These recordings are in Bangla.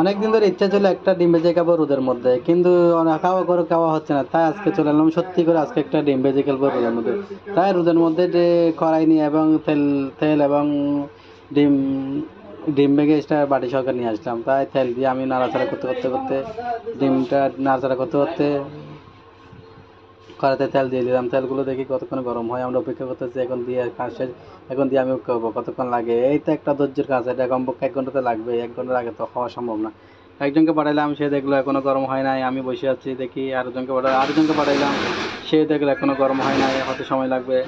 অনেক দিন ধরে ইচ্ছা ছিল একটা ডিম ভেজে খাব রোদের মধ্যে, কিন্তু খাওয়া করে খাওয়া হচ্ছে না। তাই আজকে চলে এলাম সত্যি করে আজকে একটা ডিম ভেজে খেলব রোদের মধ্যে। তাই রোদের মধ্যে যে কড়াই নিয়ে এবং তেল তেল এবং ডিম ডিম ভেঙে এটা বাটি সরকার নিয়ে আসলাম। তাই তেল দিয়ে আমি নাড়াচাড়া করতে করতে করতে ডিমটা নাড়াচাড়া করতে করতে কড়াইতে তেল দিয়ে দিলাম। তেলগুলো দেখি কতক্ষণ গরম হয়। আমরা অপেক্ষা করতেছি, এখন দিয়ে শেষ, এখন দিয়ে আমি করব কতক্ষণ লাগে? এই তো একটা ধৈর্যের কাজ। এটা কমপক্ষে এক ঘন্টাতে লাগবে এক ঘণ্টার আগে তো হওয়া সম্ভব না। একজনকে পাঠাইলাম, সে দেখল এখনও গরম হয় নাই। আমি বসে আছি, দেখি আরেকজনকে পাঠাই, আরেকজনকে পাঠাইলাম, সে দেখল এখনও গরম হয় নাই। হয়তো সময় লাগবে।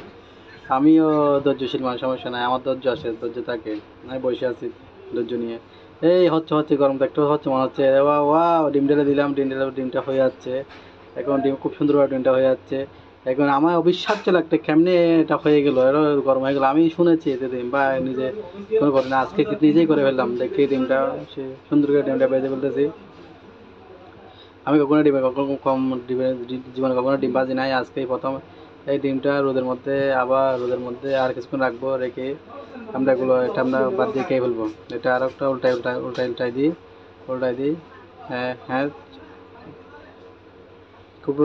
আমিও ধৈর্যশীল মানুষ, সমস্যা নাই। আমার ধৈর্য আছে ধৈর্য থাকে। আমি বসে আছি ধৈর্য নিয়ে। এই হচ্ছে হচ্ছে গরম একটু হচ্ছে, মনে হচ্ছে, ওয়া ওয়া, ডিম ঢেলে দিলাম, ডিম ঢেলে, ডিমটা হয়ে যাচ্ছে। এখন ডিম খুব সুন্দরভাবে ডিমটা হয়ে যাচ্ছে। এখন আমার অবিশ্বাস্য লাগতে কেমনে এটা হয়ে গেলো, এরও গরম হয়ে গেলো। আমি শুনেছি এতে ডিম বা নিজে কোনো করে না আজকে নিজেই করে ফেললাম দেখি ডিমটা সে সুন্দর করে ডিমটা বেজে ফেলতেছি। আমি কখনো ডিমে, কখনো কম ডিমে জীবনে কখনো ডিম ভাজি নাই। আজকেই প্রথম এই ডিমটা রোদের মধ্যে, আবার রোদের মধ্যে আর কিছুক্ষণ রাখব, রেখে আমরা এগুলো এটা আমরা বাদ দিয়ে খেয়ে ফেলব। এটা আর একটা উল্টাই উল্টাই উল্টাই উল্টাই দিই উল্টাই দিই। হ্যাঁ হ্যাঁ। খুব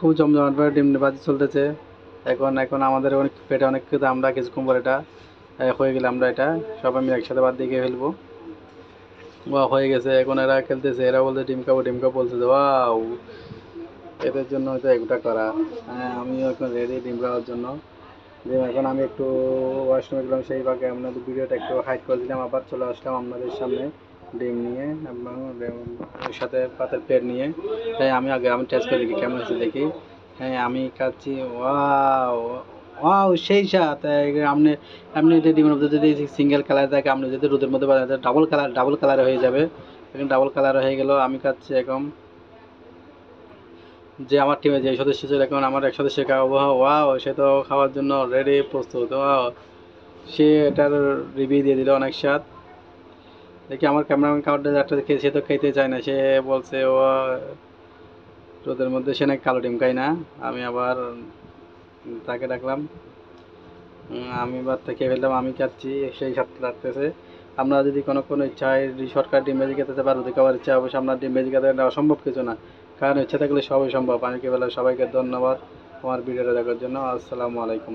খুব ডিম বাজি চলতেছে। এখন এখন আমাদের অনেক পেটে অনেক আমরা কিছুক্ষণ পর এটা হয়ে গেলে আমরা এটা সবাই মিলে একসাথে বাদ দিয়ে ফেলব। বা হয়ে গেছে, এখন এরা খেলতেছে, এরা বলতে ডিম খাব ডিম খাব বলতেছে, ওয়াও, এদের জন্য হয়তো এগুটা করা। হ্যাঁ আমিও এখন রেডি ডিম খাওয়ার জন্য। যে এখন আমি একটু ওয়াশরুমে গেলাম, সেই ভাগে আপনাদের ভিডিওটা একটু হাইড করে দিলাম, আবার চলে আসলাম আপনাদের সামনে। ডিম নিয়ে সাথে পাতের প্লেট নিয়ে। তাই আমি আগে, আমি টেস্ট করে দেখি কেমন হয়েছে দেখি। হ্যাঁ আমি খাচ্ছি, ওয়াও ওয়াও, সেই সাথ আপনি আপনি যদি ডিমের মধ্যে যদি সিঙ্গেল কালার থাকে আপনি যদি রোদের মধ্যে ডাবল কালার ডাবল কালার হয়ে যাবে। এখন ডাবল কালার হয়ে গেল, আমি খাচ্ছি এখন যে আমার টিমে যে সদস্য ছিল, এখন আমার এক সদস্য খাওয়াবো ওয়াও সে তো খাওয়ার জন্য রেডি প্রস্তুত, ওয়াও। সে এটার রিভিউ দিয়ে দিল অনেক স্বাদ। দেখি আমার ক্যামেরাম্যান কাউন্টার একটা দেখে সে তো খেতে চায় না, সে বলছে, ও রোদের মধ্যে সে নাকি কালো ডিম খাই না? আমি আবার তাকে ডাকলাম আমি এবার থেকে ফেললাম, আমি খাচ্ছি, সেই সাথে লাগতেছে। আমরা যদি কোনো কোনো ইচ্ছা হয় যদি সরকার ডিম ভেজে খেতে পারো দেখে আবার ইচ্ছা অবশ্যই আপনার ডিম ভেজে খেতে অসম্ভব কিছু না। কারণ ইচ্ছা থাকলে সবই সম্ভব। আমি কি বলে সবাইকে ধন্যবাদ আমার ভিডিওটা দেখার জন্য। আসসালামু আলাইকুম।